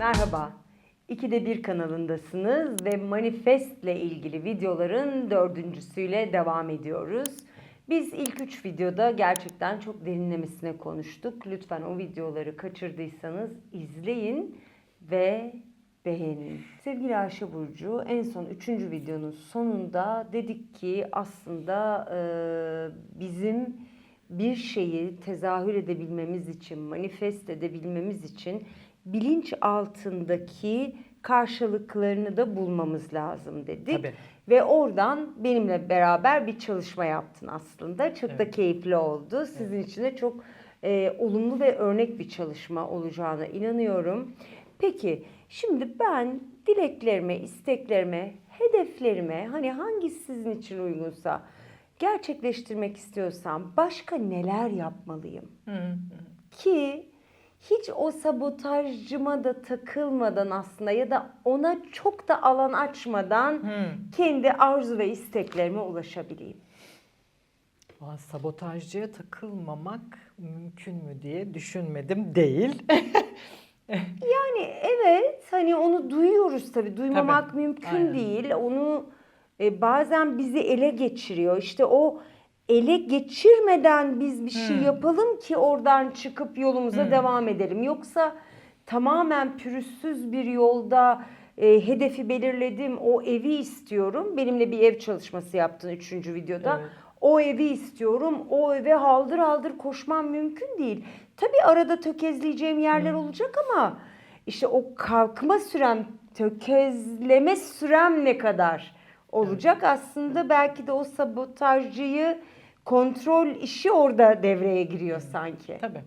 Merhaba. İkide bir kanalındasınız ve manifestle ilgili videoların dördüncüsüyle devam ediyoruz. Biz ilk üç videoda gerçekten çok derinlemesine konuştuk. Lütfen o videoları kaçırdıysanız izleyin ve beğenin. Sevgili Ayşe Burcu en son üçüncü videonun sonunda dedik ki aslında e, bizim bir şeyi tezahür edebilmemiz için, manifest edebilmemiz için bilinç altındaki karşılıklarını da bulmamız lazım dedik. Tabii. Ve oradan benimle beraber bir çalışma yaptın aslında. Çok da Evet. keyifli oldu. Sizin için de çok e, olumlu ve örnek bir çalışma olacağına inanıyorum. Peki şimdi ben dileklerime, isteklerime, hedeflerime hani hangisi sizin için uygunsa gerçekleştirmek istiyorsam başka neler yapmalıyım? ki hiç o sabotajcıma da takılmadan aslında ya da ona çok da alan açmadan kendi arzu ve isteklerime ulaşabileyim. Valla sabotajcıya takılmamak mümkün mü diye düşünmedim değil. Yani evet hani onu duyuyoruz tabii duymamak Tabii, mümkün aynen. değil. Onu e, bazen bizi ele geçiriyor. İşte o ele geçirmeden biz bir şey Hmm. yapalım ki oradan çıkıp yolumuza Hmm. devam edelim. Yoksa tamamen pürüzsüz bir yolda e, hedefi belirledim. O evi istiyorum. Benimle bir ev çalışması yaptın üçüncü videoda. Evet. O evi istiyorum. O eve haldır haldır koşmam mümkün değil. Tabii arada tökezleyeceğim yerler olacak ama işte o kalkma sürem, tökezleme sürem ne kadar olacak? Aslında belki de o sabotajcıyı kontrol işi orada devreye giriyor sanki. Tabii.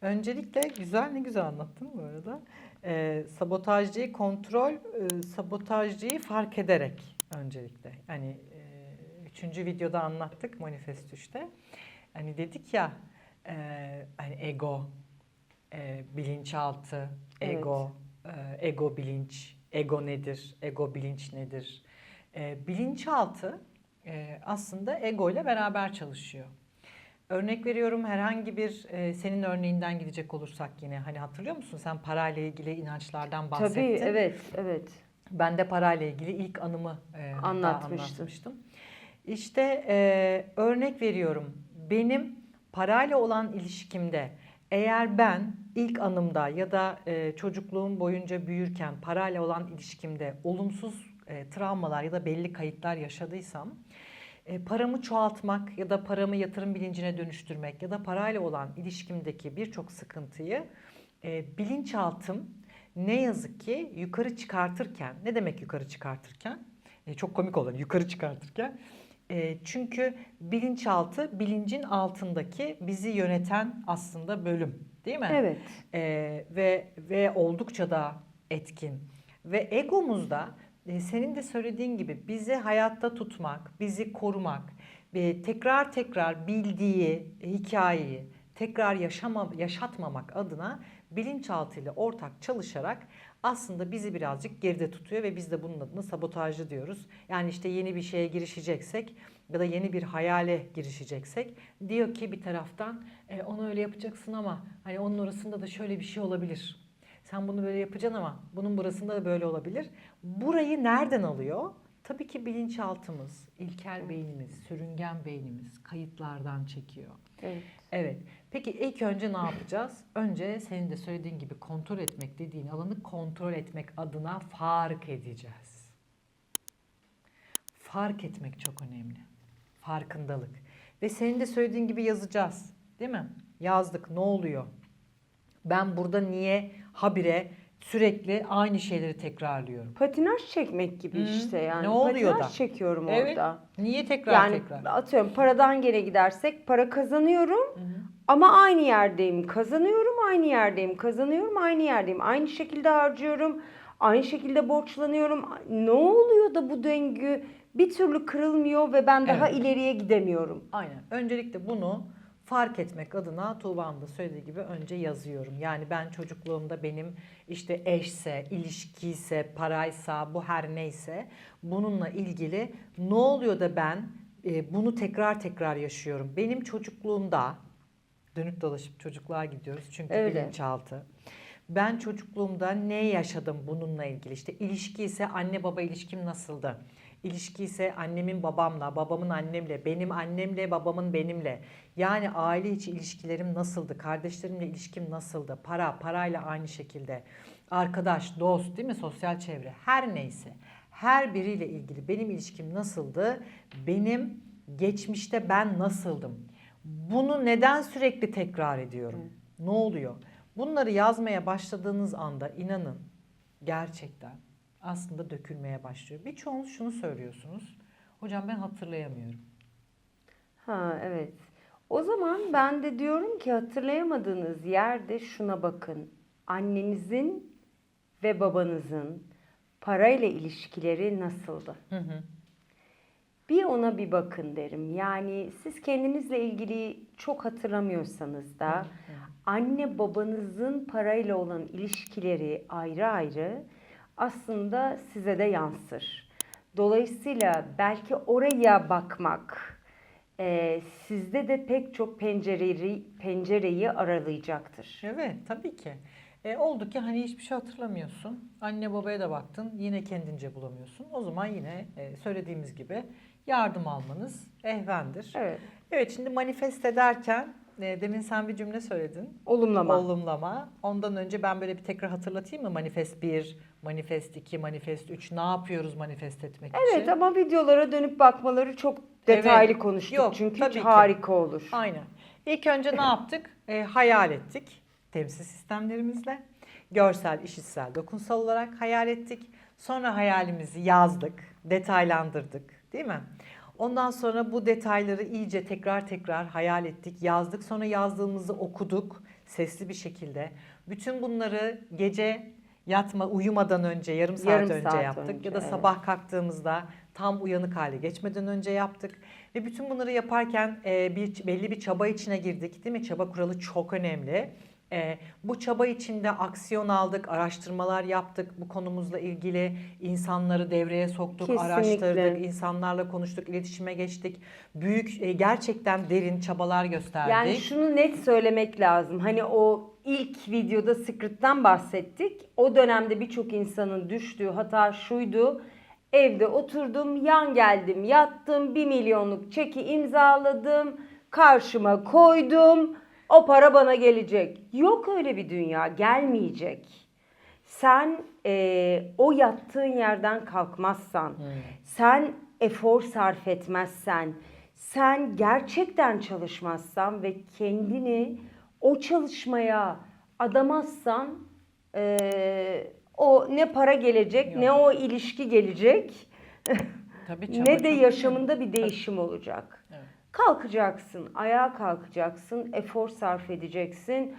Öncelikle güzel ne güzel anlattın bu arada. Ee, sabotajcıyı kontrol, e, sabotajcıyı fark ederek öncelikle. Hani e, üçüncü videoda anlattık Manifest 3'te. Hani dedik ya e, hani ego, e, bilinçaltı, ego, e, ego bilinç, ego nedir, ego bilinç nedir? E, bilinçaltı e, aslında ego ile beraber çalışıyor. Örnek veriyorum herhangi bir e, senin örneğinden gidecek olursak yine hani hatırlıyor musun sen parayla ilgili inançlardan bahsettin. Tabii evet evet. Ben de parayla ilgili ilk anımı e, hatta Anlatmıştın. anlatmıştım. İşte e, örnek veriyorum. Benim parayla olan ilişkimde eğer ben ilk anımda ya da e, çocukluğum boyunca büyürken parayla olan ilişkimde olumsuz e, travmalar ya da belli kayıtlar yaşadıysam e, paramı çoğaltmak ya da paramı yatırım bilincine dönüştürmek ya da parayla olan ilişkimdeki birçok sıkıntıyı e, bilinçaltım ne yazık ki yukarı çıkartırken ne demek yukarı çıkartırken E, çok komik olur yukarı çıkartırken E, çünkü bilinçaltı bilincin altındaki bizi yöneten aslında bölüm değil mi? Evet. Ee, ve ve oldukça da etkin ve egomuzda e, senin de söylediğin gibi bizi hayatta tutmak, bizi korumak, ve tekrar tekrar bildiği hikayeyi tekrar yaşama, yaşatmamak adına bilinçaltıyla ortak çalışarak aslında bizi birazcık geride tutuyor ve biz de bunun adına sabotajcı diyoruz. Yani işte yeni bir şeye girişeceksek ya da yeni bir hayale girişeceksek diyor ki bir taraftan e, onu öyle yapacaksın ama hani onun orasında da şöyle bir şey olabilir. Sen bunu böyle yapacaksın ama bunun burasında da böyle olabilir. Burayı nereden alıyor? Tabii ki bilinçaltımız, ilkel beynimiz, sürüngen beynimiz kayıtlardan çekiyor. evet. Evet. Peki ilk önce ne yapacağız? Önce senin de söylediğin gibi kontrol etmek dediğin alanı kontrol etmek adına fark edeceğiz. Fark etmek çok önemli. Farkındalık. Ve senin de söylediğin gibi yazacağız. Değil mi? Yazdık. Ne oluyor? Ben burada niye habire sürekli aynı şeyleri tekrarlıyorum? Patinaj çekmek gibi Hı. işte yani. Ne oluyor Patinaj da? çekiyorum Evet. orada. Niye tekrar Yani tekrar? atıyorum paradan gene gidersek para kazanıyorum ama aynı yerdeyim. Kazanıyorum aynı yerdeyim. Kazanıyorum aynı yerdeyim. Aynı şekilde harcıyorum. Aynı şekilde borçlanıyorum. Ne oluyor da bu döngü bir türlü kırılmıyor ve ben daha ileriye gidemiyorum. Aynen. Öncelikle bunu fark etmek adına Tuğba'nın da söylediği gibi önce yazıyorum. Yani ben çocukluğumda benim işte eşse, ilişkiyse, paraysa, bu her neyse bununla ilgili ne oluyor da ben e, bunu tekrar tekrar yaşıyorum. Benim çocukluğumda dönüp dolaşıp çocukluğa gidiyoruz çünkü Öyle. bilinçaltı. Ben çocukluğumda ne yaşadım bununla ilgili? İşte ilişki ise anne baba ilişkim nasıldı? İlişki ise annemin babamla, babamın annemle, benim annemle, babamın benimle. Yani aile içi ilişkilerim nasıldı? Kardeşlerimle ilişkim nasıldı? Para, parayla aynı şekilde. Arkadaş, dost değil mi? Sosyal çevre. Her neyse. Her biriyle ilgili benim ilişkim nasıldı? Benim geçmişte ben nasıldım? Bunu neden sürekli tekrar ediyorum? Ne oluyor? Bunları yazmaya başladığınız anda inanın gerçekten aslında dökülmeye başlıyor. Birçoğunuz şunu söylüyorsunuz. Hocam ben hatırlayamıyorum. Ha evet. O zaman ben de diyorum ki hatırlayamadığınız yerde şuna bakın. Annenizin ve babanızın parayla ilişkileri nasıldı? Hı hı. Bir ona bir bakın derim. Yani siz kendinizle ilgili çok hatırlamıyorsanız da anne babanızın parayla olan ilişkileri ayrı ayrı aslında size de yansır. Dolayısıyla belki oraya bakmak e, sizde de pek çok pencereyi, pencereyi aralayacaktır. Evet tabii ki. E, oldu ki hani hiçbir şey hatırlamıyorsun. Anne babaya da baktın yine kendince bulamıyorsun. O zaman yine e, söylediğimiz gibi yardım almanız ehvendir. Evet. Evet şimdi manifest ederken e, demin sen bir cümle söyledin. Olumlama. Olumlama. Ondan önce ben böyle bir tekrar hatırlatayım mı? Manifest 1, manifest 2, manifest 3 ne yapıyoruz manifest etmek için? Evet ama videolara dönüp bakmaları çok detaylı Evet. konuştuk Yok, çünkü tabii hiç ki. harika olur. Aynen. İlk önce ne yaptık? E, hayal ettik. Temsil sistemlerimizle. Görsel, işitsel, dokunsal olarak hayal ettik. Sonra hayalimizi yazdık, detaylandırdık değil mi? Ondan sonra bu detayları iyice tekrar tekrar hayal ettik, yazdık. Sonra yazdığımızı okuduk sesli bir şekilde. Bütün bunları gece yatma uyumadan önce yarım saat Yarım önce saat yaptık önce, ya da evet. sabah kalktığımızda tam uyanık hale geçmeden önce yaptık ve bütün bunları yaparken e, bir belli bir çaba içine girdik değil mi? Çaba kuralı çok önemli. E, bu çaba içinde aksiyon aldık, araştırmalar yaptık bu konumuzla ilgili insanları devreye soktuk, Kesinlikle. araştırdık, insanlarla konuştuk, iletişime geçtik. Büyük e, gerçekten derin çabalar gösterdik. Yani şunu net söylemek lazım. Hani o ilk videoda Secret'tan bahsettik. O dönemde birçok insanın düştüğü hata şuydu. Evde oturdum, yan geldim, yattım, bir milyonluk çeki imzaladım, karşıma koydum, o para bana gelecek. Yok öyle bir dünya, gelmeyecek. Sen eee, o yattığın yerden kalkmazsan, sen efor sarf etmezsen, sen gerçekten çalışmazsan ve kendini o çalışmaya adamazsan eee, o ne para gelecek, Yok. ne o ilişki gelecek, Tabii ne de yaşamında bir değişim olacak. Evet. Kalkacaksın, ayağa kalkacaksın, efor sarf edeceksin.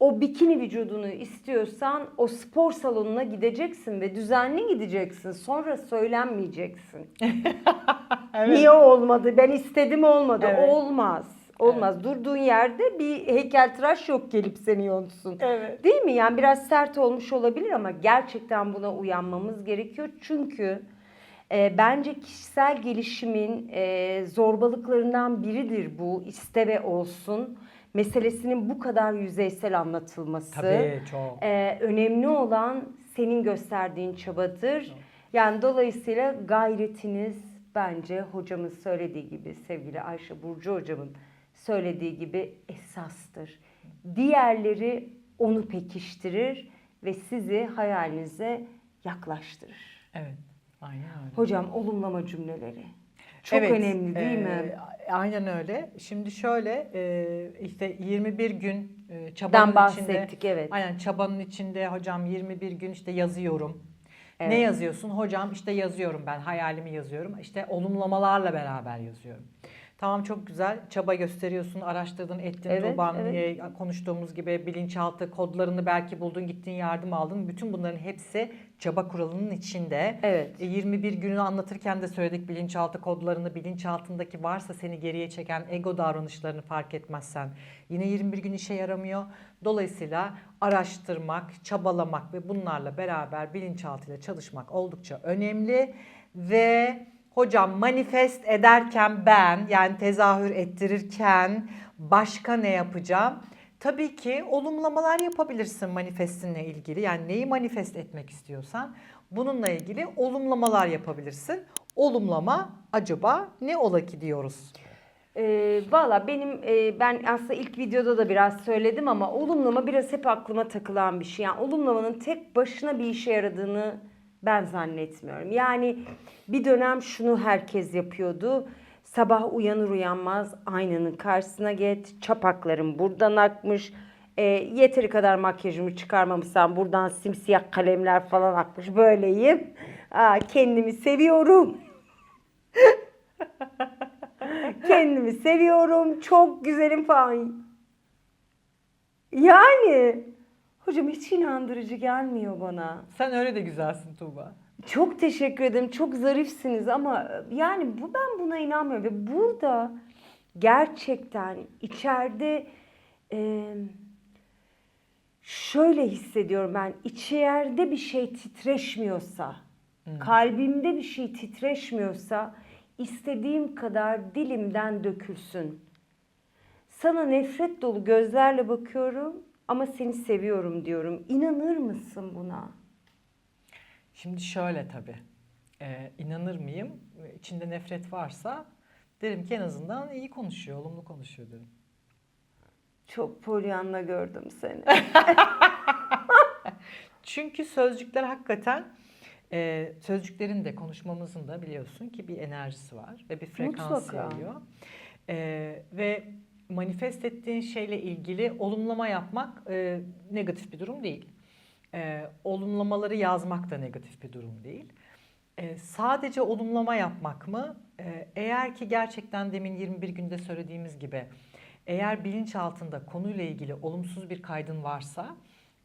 O bikini vücudunu istiyorsan o spor salonuna gideceksin ve düzenli gideceksin. Sonra söylenmeyeceksin. Niye olmadı? Ben istedim olmadı. Evet. Olmaz. Olmaz. Durduğun yerde bir heykeltıraş yok gelip seni yontsun. Evet. Değil mi? Yani biraz sert olmuş olabilir ama gerçekten buna uyanmamız gerekiyor. Çünkü e, bence kişisel gelişimin e, zorbalıklarından biridir bu iste ve olsun meselesinin bu kadar yüzeysel anlatılması. Tabii çok. E, önemli olan senin gösterdiğin çabadır. Yani dolayısıyla gayretiniz bence hocamın söylediği gibi sevgili Ayşe Burcu hocamın söylediği gibi esastır. Diğerleri onu pekiştirir ve sizi hayalinize yaklaştırır. Evet. Aynen öyle. Hocam olumlama cümleleri. Çok Evet, önemli değil mi? e, aynen öyle. Şimdi şöyle e, işte 21 gün e, çabanın bahsettik içinde. evet. Aynen çabanın içinde hocam 21 gün işte yazıyorum. Ne Evet. yazıyorsun? Hocam işte yazıyorum ben hayalimi yazıyorum. İşte olumlamalarla beraber yazıyorum. Tamam çok güzel. Çaba gösteriyorsun, araştırdın, ettin. Evet, Tuğba'nın, evet. e, konuştuğumuz gibi bilinçaltı kodlarını belki buldun, gittin yardım aldın. Bütün bunların hepsi çaba kuralının içinde. Evet. E, 21 günü anlatırken de söyledik bilinçaltı kodlarını, bilinçaltındaki varsa seni geriye çeken ego davranışlarını fark etmezsen yine 21 gün işe yaramıyor. Dolayısıyla araştırmak, çabalamak ve bunlarla beraber bilinçaltıyla çalışmak oldukça önemli ve hocam manifest ederken ben yani tezahür ettirirken başka ne yapacağım? tabii ki olumlamalar yapabilirsin manifestinle ilgili. Yani neyi manifest etmek istiyorsan bununla ilgili olumlamalar yapabilirsin. Olumlama acaba ne ola ki diyoruz. Ee, Valla benim e, ben aslında ilk videoda da biraz söyledim ama olumlama biraz hep aklıma takılan bir şey. Yani olumlamanın tek başına bir işe yaradığını ben zannetmiyorum. Yani bir dönem şunu herkes yapıyordu. Sabah uyanır uyanmaz aynanın karşısına geç. Çapaklarım buradan akmış. E, yeteri kadar makyajımı çıkarmamışsam buradan simsiyah kalemler falan akmış. Böyleyim. Aa, kendimi seviyorum. Kendimi seviyorum. Çok güzelim falan. Yani hocam hiç inandırıcı gelmiyor bana. Sen öyle de güzelsin Tuğba. Çok teşekkür ederim. Çok zarifsiniz ama yani bu ben buna inanmıyorum ve burada gerçekten içeride e, şöyle hissediyorum ben. İçeride bir şey titreşmiyorsa, kalbimde bir şey titreşmiyorsa istediğim kadar dilimden dökülsün. Sana nefret dolu gözlerle bakıyorum ama seni seviyorum diyorum. İnanır mısın buna? Şimdi şöyle tabii. Ee, inanır mıyım? İçinde nefret varsa derim ki en azından iyi konuşuyor, olumlu konuşuyor derim. Çok polyanla gördüm seni. Çünkü sözcükler hakikaten e, sözcüklerin de konuşmamızın da biliyorsun ki bir enerjisi var ve bir frekans Mutlaka. yayıyor. E, ve manifest ettiğin şeyle ilgili olumlama yapmak e, negatif bir durum değil. E, olumlamaları yazmak da negatif bir durum değil. E, sadece olumlama yapmak mı? E, eğer ki gerçekten demin 21 günde söylediğimiz gibi eğer bilinç altında konuyla ilgili olumsuz bir kaydın varsa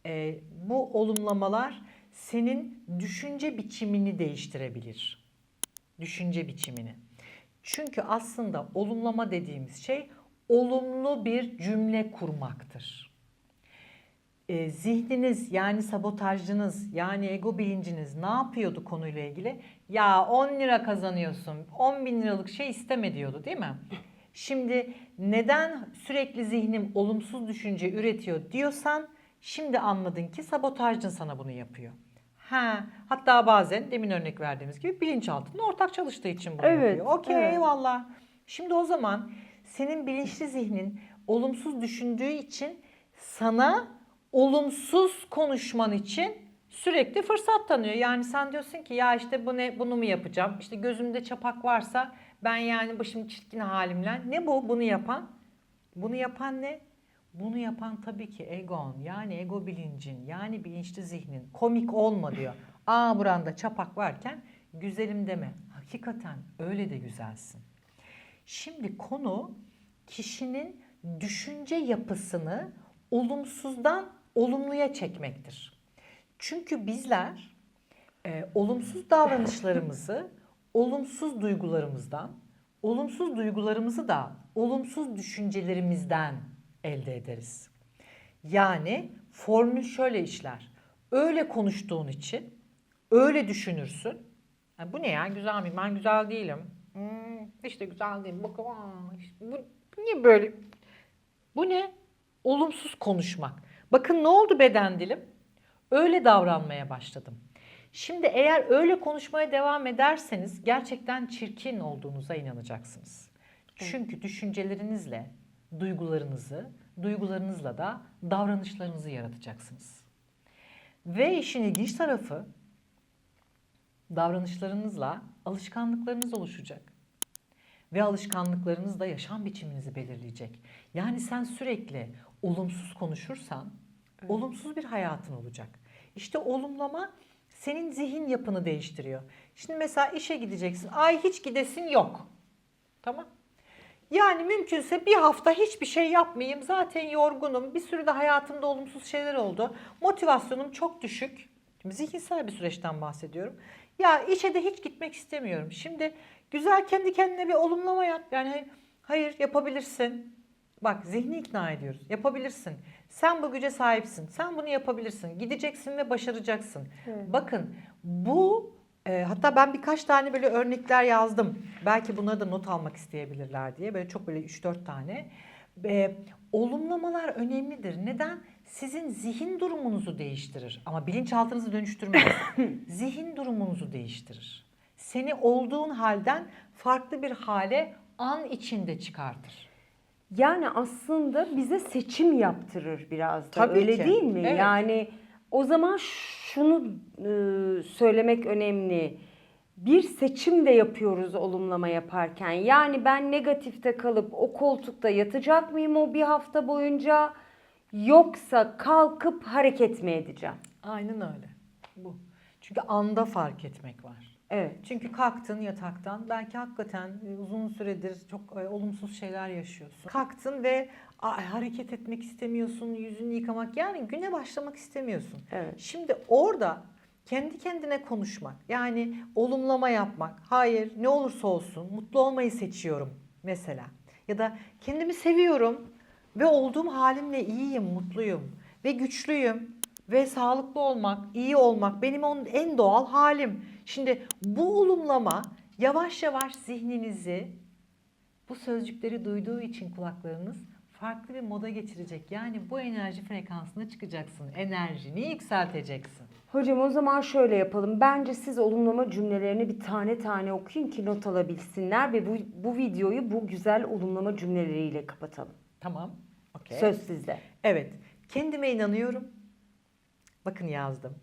e, bu olumlamalar senin düşünce biçimini değiştirebilir. Düşünce biçimini. Çünkü aslında olumlama dediğimiz şey olumlu bir cümle kurmaktır. E, zihniniz yani sabotajcınız yani ego bilinciniz ne yapıyordu konuyla ilgili? Ya 10 lira kazanıyorsun 10 bin liralık şey isteme diyordu değil mi? Şimdi neden sürekli zihnim olumsuz düşünce üretiyor diyorsan şimdi anladın ki sabotajcın sana bunu yapıyor. Ha, hatta bazen demin örnek verdiğimiz gibi bilinçaltında ortak çalıştığı için bunu Evet, yapıyor. Okey evet. eyvallah. Şimdi o zaman senin bilinçli zihnin olumsuz düşündüğü için sana olumsuz konuşman için sürekli fırsat tanıyor. Yani sen diyorsun ki ya işte bu ne bunu mu yapacağım? İşte gözümde çapak varsa ben yani başım çirkin halimle ne bu bunu yapan? Bunu yapan ne? Bunu yapan tabii ki egon yani ego bilincin yani bilinçli zihnin komik olma diyor. Aa buranda çapak varken güzelim deme. Hakikaten öyle de güzelsin. Şimdi konu kişinin düşünce yapısını olumsuzdan olumluya çekmektir. Çünkü bizler e, olumsuz davranışlarımızı olumsuz duygularımızdan, olumsuz duygularımızı da olumsuz düşüncelerimizden elde ederiz. Yani formül şöyle işler. Öyle konuştuğun için öyle düşünürsün. "Ya bu ne ya güzel miyim? Ben güzel değilim. Hmm, işte güzel değilim. Bak aa, işte bu, bu niye böyle? Bu ne? Olumsuz konuşmak. Bakın ne oldu beden dilim? Öyle davranmaya başladım. Şimdi eğer öyle konuşmaya devam ederseniz gerçekten çirkin olduğunuza inanacaksınız. Çünkü düşüncelerinizle duygularınızı, duygularınızla da davranışlarınızı yaratacaksınız. Ve işin ilginç tarafı davranışlarınızla alışkanlıklarınız oluşacak. Ve alışkanlıklarınız da yaşam biçiminizi belirleyecek. Yani sen sürekli olumsuz konuşursan olumsuz bir hayatın olacak. İşte olumlama senin zihin yapını değiştiriyor. Şimdi mesela işe gideceksin. Ay hiç gidesin yok. Tamam. Yani mümkünse bir hafta hiçbir şey yapmayayım. Zaten yorgunum. Bir sürü de hayatımda olumsuz şeyler oldu. Motivasyonum çok düşük. Şimdi zihinsel bir süreçten bahsediyorum. Ya işe de hiç gitmek istemiyorum. Şimdi güzel kendi kendine bir olumlama yap. Yani hayır yapabilirsin. Bak zihni ikna ediyoruz. Yapabilirsin. Sen bu güce sahipsin. Sen bunu yapabilirsin. Gideceksin ve başaracaksın. Bakın bu e, hatta ben birkaç tane böyle örnekler yazdım. Belki bunları da not almak isteyebilirler diye. Böyle çok böyle 3-4 tane. E, olumlamalar önemlidir. Neden? Sizin zihin durumunuzu değiştirir ama bilinçaltınızı dönüştürmez. zihin durumunuzu değiştirir. Seni olduğun halden farklı bir hale an içinde çıkartır. Yani aslında bize seçim yaptırır biraz da. Tabii Öyle ki. değil mi? Evet. Yani o zaman şunu e, söylemek önemli. Bir seçim de yapıyoruz olumlama yaparken. Yani ben negatifte kalıp o koltukta yatacak mıyım o bir hafta boyunca? Yoksa kalkıp hareket mi edeceğim? Aynen öyle. Bu. Çünkü anda fark etmek var. Evet. Çünkü kalktın yataktan belki hakikaten e, uzun süredir çok e, olumsuz şeyler yaşıyorsun. Kalktın ve hareket etmek istemiyorsun, yüzünü yıkamak yani güne başlamak istemiyorsun. Evet. Şimdi orada kendi kendine konuşmak yani olumlama yapmak. Hayır ne olursa olsun mutlu olmayı seçiyorum mesela. Ya da kendimi seviyorum ve olduğum halimle iyiyim, mutluyum ve güçlüyüm ve sağlıklı olmak, iyi olmak benim onun en doğal halim. Şimdi bu olumlama yavaş yavaş zihninizi bu sözcükleri duyduğu için kulaklarınız farklı bir moda geçirecek. Yani bu enerji frekansına çıkacaksın. Enerjini yükselteceksin. Hocam o zaman şöyle yapalım. Bence siz olumlama cümlelerini bir tane tane okuyun ki not alabilsinler ve bu, bu videoyu bu güzel olumlama cümleleriyle kapatalım. Tamam. Okey. Söz sizde. Evet. Kendime inanıyorum. Bakın yazdım.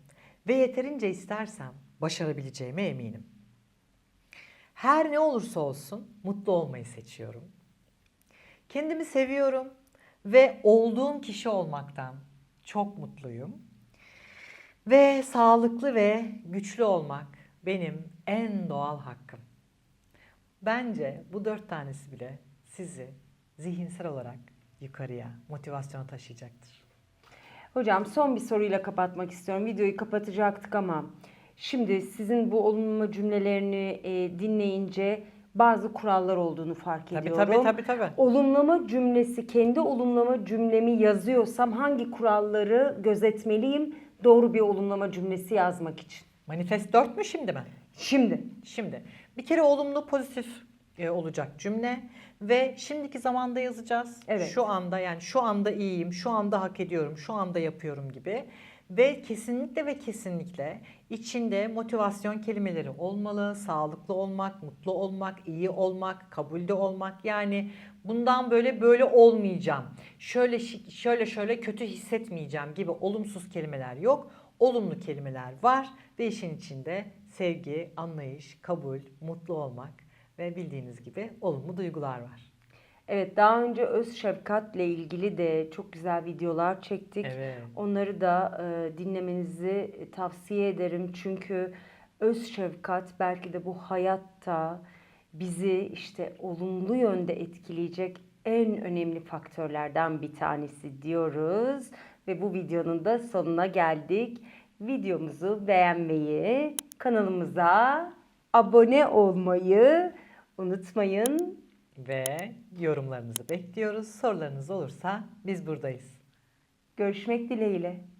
Ve yeterince istersem başarabileceğime eminim. Her ne olursa olsun mutlu olmayı seçiyorum. Kendimi seviyorum ve olduğum kişi olmaktan çok mutluyum. Ve sağlıklı ve güçlü olmak benim en doğal hakkım. Bence bu dört tanesi bile sizi zihinsel olarak yukarıya, motivasyona taşıyacaktır. Hocam son bir soruyla kapatmak istiyorum. Videoyu kapatacaktık ama şimdi sizin bu olumlama cümlelerini e, dinleyince bazı kurallar olduğunu fark Tabii ediyorum. tabii tabii tabii. Olumlama cümlesi, kendi olumlama cümlemi yazıyorsam hangi kuralları gözetmeliyim doğru bir olumlama cümlesi yazmak için? Manifest 4 mü şimdi mi? Şimdi. Şimdi bir kere olumlu pozitif olacak cümle ve şimdiki zamanda yazacağız. Evet. Şu anda yani şu anda iyiyim, şu anda hak ediyorum, şu anda yapıyorum gibi. Ve kesinlikle ve kesinlikle içinde motivasyon kelimeleri olmalı. Sağlıklı olmak, mutlu olmak, iyi olmak, kabulde olmak. Yani bundan böyle böyle olmayacağım. Şöyle şöyle şöyle kötü hissetmeyeceğim gibi olumsuz kelimeler yok. Olumlu kelimeler var ve işin içinde sevgi, anlayış, kabul, mutlu olmak ve bildiğiniz gibi olumlu duygular var. Evet daha önce öz şefkatle ilgili de çok güzel videolar çektik. Evet. Onları da e, dinlemenizi tavsiye ederim. Çünkü öz şefkat belki de bu hayatta bizi işte olumlu yönde etkileyecek en önemli faktörlerden bir tanesi diyoruz. Ve bu videonun da sonuna geldik. Videomuzu beğenmeyi, kanalımıza abone olmayı unutmayın. Ve yorumlarınızı bekliyoruz. Sorularınız olursa biz buradayız. Görüşmek dileğiyle.